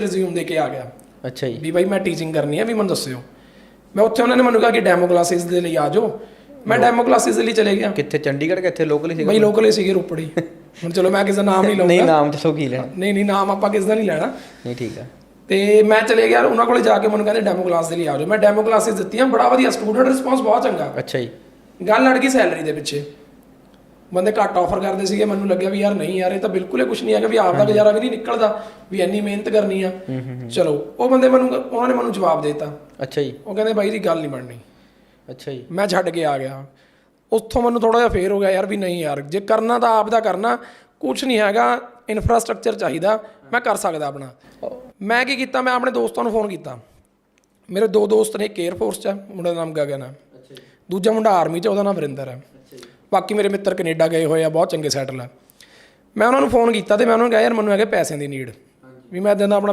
Resume ਦੇ ਕੇ ਆ ਗਿਆ। ਅੱਛਾ ਜੀ। ਵੀ ਬਾਈ ਮੈਂ ਟੀਚਿੰਗ ਕਰਨੀ ਹੈ ਵੀ ਮੈਨੂੰ ਦੱਸਿਓ। ਮੈਂ ਉੱਥੇ ਉਹਨਾਂ ਨੇ ਮੈਨੂੰ ਕਿਹਾ ਕਿ ਡੈਮੋ ਕਲਾਸਿਸ ਦੇ ਲਈ ਆ ਜਾਓ। ਮੈਂ ਡੈਮੋ ਕਲਾਸਿਸ ਦੇ ਲਈ ਚਲੇ ਗਿਆ। ਕਿੱਥੇ ਚੰਡੀਗੜ੍ਹ ਕਿੱਥੇ ਲੋਕਲ ਹੀ ਸੀਗਾ? ਬਈ ਲੋਕਲ ਹੀ ਸੀਗੇ ਰੋਪੜ। ਹੁਣ ਚਲੋ ਮੈਂ ਕਿਸੇ ਦਾ ਨਾਮ ਨਹੀਂ ਨਹੀਂ ਲਵਾਂਗਾ ਨਾਮ ਦੱਸੋ ਕੀ ਲੈਣਾ। ਨਹੀਂ ਨਹੀਂ ਨਾਮ ਆਪਾਂ ਕਿਸ ਦਾ ਨਹੀਂ ਲੈਣਾ। ਨਹੀਂ ਠੀਕ ਆ। ਤੇ ਮੈਂ ਚਲੇ ਗਿਆ ਉਹਨਾਂ ਕੋਲੇ ਜਾ ਕੇ ਮੈਨੂੰ ਕਹਿੰਦੇ ਡੈਮੋ ਕਲਾਸ ਦੇ ਲਈ ਆ ਜਾਓ। ਮੈਂ ਡੈਮੋ ਕਲਾਸਿਸ ਦਿੱਤੀਆਂ ਬੜਾ ਵਧੀਆ ਸਟੂਡੈਂਟ ਰਿਸਪੌਂਸ ਬਹੁਤ ਚੰਗਾ। ਅੱਛਾ ਜੀ। ਗੱਲ ਲੜ ਗਈ ਸੈਲਰੀ ਦੇ ਪਿੱਛੇ। ਬੰਦੇ ਘੱਟ ਆਫਰ ਕਰਦੇ ਸੀਗੇ ਮੈਨੂੰ ਲੱਗਿਆ ਵੀ ਯਾਰ ਨਹੀਂ ਯਾਰ ਇਹ ਤਾਂ ਬਿਲਕੁਲ ਹੀ ਕੁਝ ਨਹੀਂ ਹੈਗਾ ਵੀ ਆਪ ਦਾ ਗੁਜ਼ਾਰਾ ਵੀ ਨਹੀਂ ਨਿਕਲਦਾ ਵੀ ਇੰਨੀ ਮਿਹਨਤ ਕਰਨੀ ਆ। ਚਲੋ ਉਹ ਬੰਦੇ ਮੈਨੂੰ ਉਹਨਾਂ ਨੇ ਮੈਨੂੰ ਜਵਾਬ ਦੇ ਦਿੱਤਾ। ਅੱਛਾ ਜੀ। ਉਹ ਕਹਿੰਦੇ ਬਾਈ ਦੀ ਗੱਲ ਨਹੀਂ ਬਣਨੀ। ਅੱਛਾ ਜੀ। ਮੈਂ ਛੱਡ ਕੇ ਆ ਗਿਆ। ਉੱਥੋਂ ਮੈਨੂੰ ਥੋੜਾ ਜਿਹਾ ਫੇਰ ਹੋ ਗਿਆ ਯਾਰ ਵੀ ਨਹੀਂ ਯਾਰ ਜੇ ਕਰਨਾ ਤਾਂ ਆਪ ਦਾ ਕਰਨਾ ਕੁਝ ਨਹੀਂ ਹੈਗਾ ਇਨਫਰਾਸਟ੍ਰਕਚਰ ਚਾਹੀਦਾ ਮੈਂ ਕਰ ਸਕਦਾ ਆਪਣਾ। ਮੈਂ ਕੀ ਕੀਤਾ ਮੈਂ ਆਪਣੇ ਦੋਸਤਾਂ ਨੂੰ ਫੋਨ ਕੀਤਾ। ਮੇਰੇ ਦੋ ਦੋਸਤ ਨੇ ਇੱਕ 에ਅਰ ਫੋਰਸ 'ਚ ਮੁੰਡੇ ਦਾ ਨਾਮ ਗਗਨ ਹੈ ਦੂਜਾ ਮੁੰਡਾ ਆਰਮੀ 'ਚ ਉਹਦਾ ਨਾਮ ਵਰਿੰਦਰ ਹੈ ਬਾਕੀ ਮੇਰੇ ਮਿੱਤਰ ਕੈਨੇਡਾ ਗਏ ਹੋਏ ਆ, ਬਹੁਤ ਚੰਗੇ ਸੈਟਲ ਆ। ਮੈਂ ਉਹਨਾਂ ਨੂੰ ਫੋਨ ਕੀਤਾ ਤੇ ਮੈਂ ਉਹਨਾਂ ਨੂੰ ਕਿਹਾ, ਯਾਰ, ਮੈਨੂੰ ਹੈਗੇ ਪੈਸਿਆਂ ਦੀ ਨੀਡ ਵੀ ਮੈਂ ਦਿੰਦਾ ਆਪਣਾ